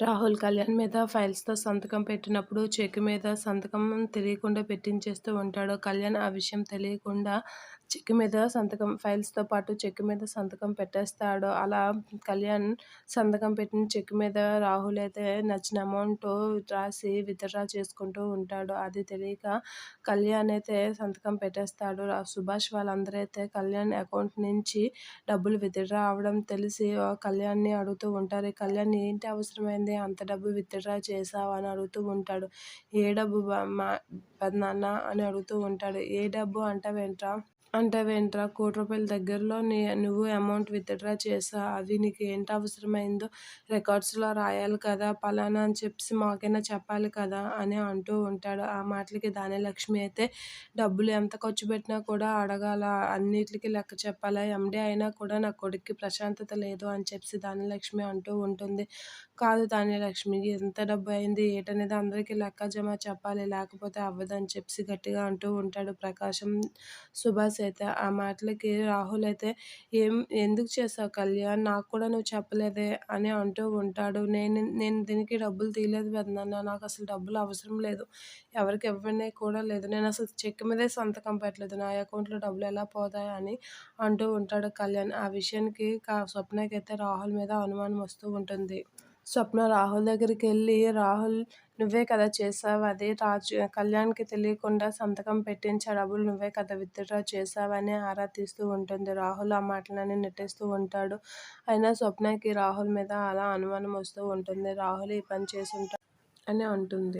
రాహుల్ కళ్యాణ్ మీద ఫైల్స్తో సంతకం పెట్టినప్పుడు చెక్ మీద సంతకం తెలియకుండా పెట్టించేస్తూ ఉంటాడు. కళ్యాణ్ ఆ విషయం తెలియకుండా చెక్ మీద సంతకం ఫైల్స్తో పాటు చెక్ మీద సంతకం పెట్టేస్తాడు. అలా కళ్యాణ్ సంతకం పెట్టిన చెక్ మీద రాహుల్ అయితే నచ్చిన అమౌంట్ రాసి విత్డ్రా చేసుకుంటూ ఉంటాడు. అది తెలియక కళ్యాణ్ అయితే సంతకం పెట్టేస్తాడు. సుభాష్ వాళ్ళందరూ అయితే కళ్యాణ్ అకౌంట్ నుంచి డబ్బులు విత్డ్రా అవ్వడం తెలిసి కళ్యాణ్ని అడుగుతూ ఉంటారు. కళ్యాణ్ ఏంటి అవసరమైంది? అంత డబ్బు విత్డ్రా చేసావు అని అడుగుతూ ఉంటాడు. ఏ డబ్బు మా పెదనాన్న అని అడుగుతూ ఉంటాడు. ఏ డబ్బు? అంటావేంట్రా? అంటావేంట్రా కోటి రూపాయల దగ్గరలో నీ నువ్వు అమౌంట్ విత్డ్రా చేసా. అది నీకు ఏంటి అవసరమైందో రికార్డ్స్లో రాయాలి కదా పలానా అని చెప్పి మాకైనా చెప్పాలి కదా అని అంటూ ఉంటాడు. ఆ మాటలకి దానిలక్ష్మి అయితే డబ్బులు ఎంత ఖర్చు పెట్టినా కూడా అడగాల. అన్నిటికీ లెక్క చెప్పాలా. ఎండి అయినా కూడా నా కొడుక్కి ప్రశాంతత లేదు అని చెప్పి దానిలక్ష్మి అంటూ ఉంటుంది. కాదు లక్ష్మి ఎంత డబ్బు అయింది? ఏటనేది అందరికీ లెక్క జమ చెప్పాలి. లేకపోతే అవ్వదని చెప్పి గట్టిగా అంటూ ఉంటాడు ప్రకాశం సుభాష్ అయితే ఆ మాటలకి రాహుల్ అయితే ఏం ఎందుకు చేసావు కళ్యాణ్ నాకు కూడా నువ్వు చెప్పలేదే అని అంటూ ఉంటాడు. నేను నేను దీనికి డబ్బులు తీయలేదు పెద్దనాన్న నాకు అసలు డబ్బులు అవసరం లేదు. ఎవరికి ఇవ్వనే కూడా లేదు. నేను అసలు చెక్ మీదే సంతకం పెట్టలేదు. నా అకౌంట్లో డబ్బులు ఎలా పోతాయని అని అంటూ ఉంటాడు కళ్యాణ్. ఆ విషయానికి స్వప్నకి అయితే రాహుల్ మీద అనుమానం వస్తూ ఉంటుంది. స్వప్న రాహుల్ దగ్గరికి వెళ్ళి రాహుల్ నువ్వే కదా చేసావు అది. రాజు కళ్యాణ్కి తెలియకుండా సంతకం పెట్టించే డబ్బులు నువ్వే కదా విత్డ్రా చేసావని ఆరా తీస్తూ ఉంటుంది. రాహుల్ ఆ మాటలని నెట్టేస్తూ ఉంటాడు. అయినా స్వప్నకి రాహుల్ మీద అలా అనుమానం వస్తూ ఉంటుంది. రాహుల్ ఈ పని చేసుంటా అని అంటుంది.